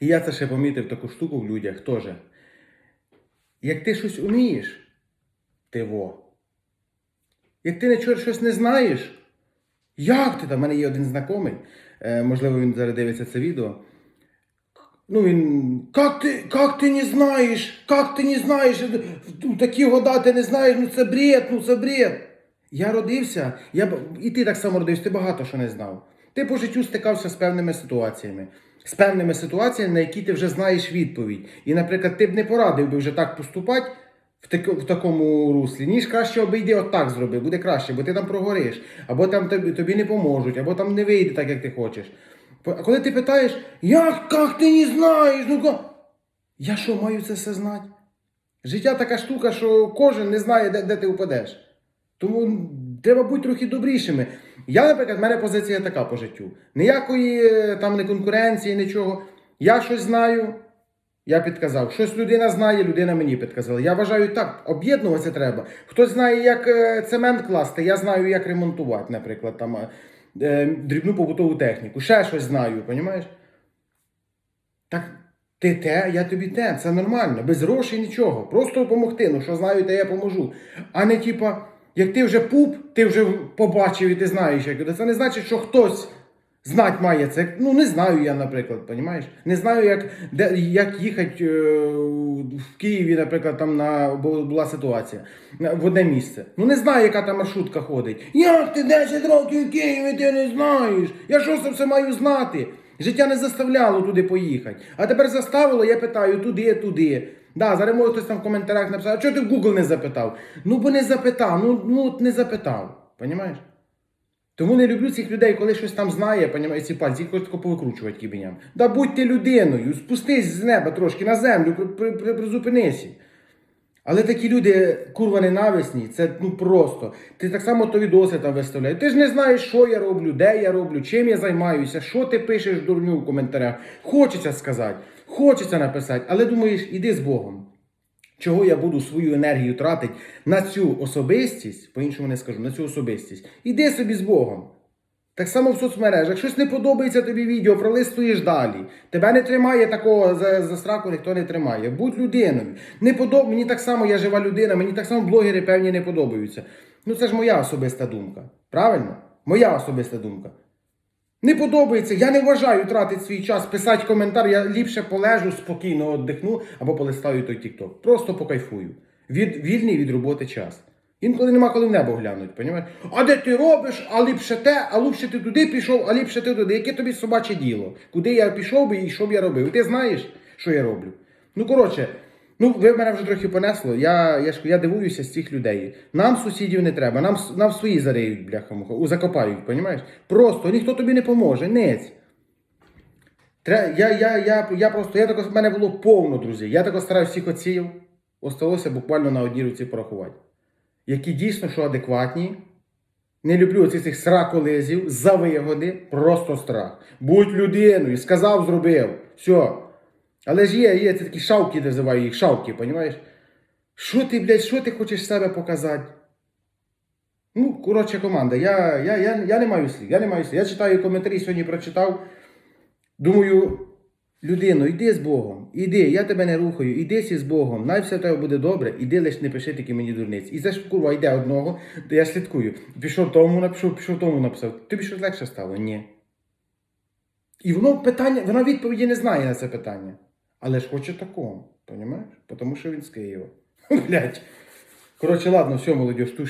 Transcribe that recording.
І я це ще помітив таку штуку в людях теж. Як ти щось вмієш, ти во. Як ти нічого щось не знаєш, як ти там? У мене є один знайомий, е, можливо, він зараз дивиться це відео. Ну, він. Как ти, как ти не знаєш? Как ти не знаєш? Такі года ти не знаєш, ну це бред, ну це бред. Я родився, я, і ти так само родився, ти багато що не знав. Ти по життю стикався з певними ситуаціями. З певними ситуаціями, на які ти вже знаєш відповідь. І, наприклад, ти б не порадив би вже так поступати в, тако- в такому руслі, ніж краще обійди отак зроби, буде краще, бо ти там прогориш, або там тобі, тобі не поможуть, або там не вийде так, як ти хочеш. А коли ти питаєш, як, як ти не знаєш? Ну, ка-» я що, маю це все знати? Життя така штука, що кожен не знає, де, де ти упадеш. Тому треба бути трохи добрішими. Я, наприклад, в мене позиція така по життю. Ніякої е, там не конкуренції, нічого. Я щось знаю, я підказав. Щось людина знає, людина мені підказала. Я вважаю так, об'єднуватися треба. Хтось знає, як е, цемент класти, я знаю, як ремонтувати, наприклад, там е, дрібну побутову техніку. Ще щось знаю, розумієш? Так ти те, я тобі те, це нормально, без грошей нічого. Просто допомогти. Ну що знаю, те я поможу. А не типа, як ти вже пуп, ти вже побачив і ти знаєш, як це не значить, що хтось знать має це. Ну не знаю я, наприклад, понімаєш? Не знаю, як, де, як їхати е, в Києві, наприклад, там на була ситуація в одне місце. Ну не знаю, яка там маршрутка ходить. Як ти 10 років в Києві, ти не знаєш? Я що це все маю знати? Життя не заставляло туди поїхати. А тепер заставило, я питаю туди, туди. Да, зараз може хтось там в коментарях написав, а чого ти Google не запитав? Ну, бо не запитав, ну, ну не запитав. Понімаєш? Тому не люблю цих людей, коли щось там знає, понімаєш, ці пальці, їх тако повикручувати кібеням. Да будь ти людиною, спустись з неба трошки на землю, при, при, при, призупинися. Але такі люди, курва ненависні, це ну просто. Ти так само то відоси там виставляєш. Ти ж не знаєш, що я роблю, де я роблю, чим я займаюся, що ти пишеш дурню в коментарях. Хочеться сказати, хочеться написати, але думаєш, іди з Богом. Чого я буду свою енергію тратити на цю особистість, по-іншому не скажу, на цю особистість. Іди собі з Богом. Так само в соцмережах. Щось не подобається тобі відео, пролистуєш далі. Тебе не тримає такого за, за сраку, ніхто не тримає. Будь людиною. Не подоб... Мені так само, я жива людина, мені так само блогери певні не подобаються. Ну це ж моя особиста думка. Правильно? Моя особиста думка. Не подобається, я не вважаю тратити свій час, писати коментар, я ліпше полежу, спокійно віддихну або полистаю той TikTok. Просто покайфую. Від, вільний від роботи час. Інколи нема коли в небо глянуть, понімаєш? А де ти робиш, а ліпше те, а ліпше ти туди пішов, а ліпше ти туди. Яке тобі собаче діло? Куди я пішов би і що б я робив? Ти знаєш, що я роблю? Ну, коротше, ну ви мене вже трохи понесло. Я, я, ж- я дивуюся з цих людей. Нам сусідів не треба, нам, нам свої зариють, бляха, закопають, понімаєш? Просто ніхто тобі не поможе, нець. Тре- Я, я, я, я просто, я тако, в мене було повно, друзі. Я тако стараюсь всіх оців. Осталося буквально на одній руці порахувати. Які дійсно що адекватні. Не люблю оцих цих сраколизів за вигоди, просто страх. Будь людиною, сказав, зробив. Все. Але ж є, є це такі шавки, називаю їх шавки, понімаєш? Що ти, блядь, що ти хочеш себе показати? Ну, коротше, команда, я, я, я, я не маю слів, я не маю слів. Я читаю коментарі, сьогодні прочитав. Думаю, людино, йди з Богом, іди, я тебе не рухаю, іди сі з Богом, най все тебе буде добре, іди лиш не пиши такі мені дурниці. І це ж курва йде одного, то я слідкую. Пішов тому написав, пішов тому написав. Тобі щось легше стало? Ні. І воно питання, воно відповіді не знає на це питання. Але ж хоче такого, розумієш? Тому що він з Києва. Блять. Коротше, ладно, все, молодь,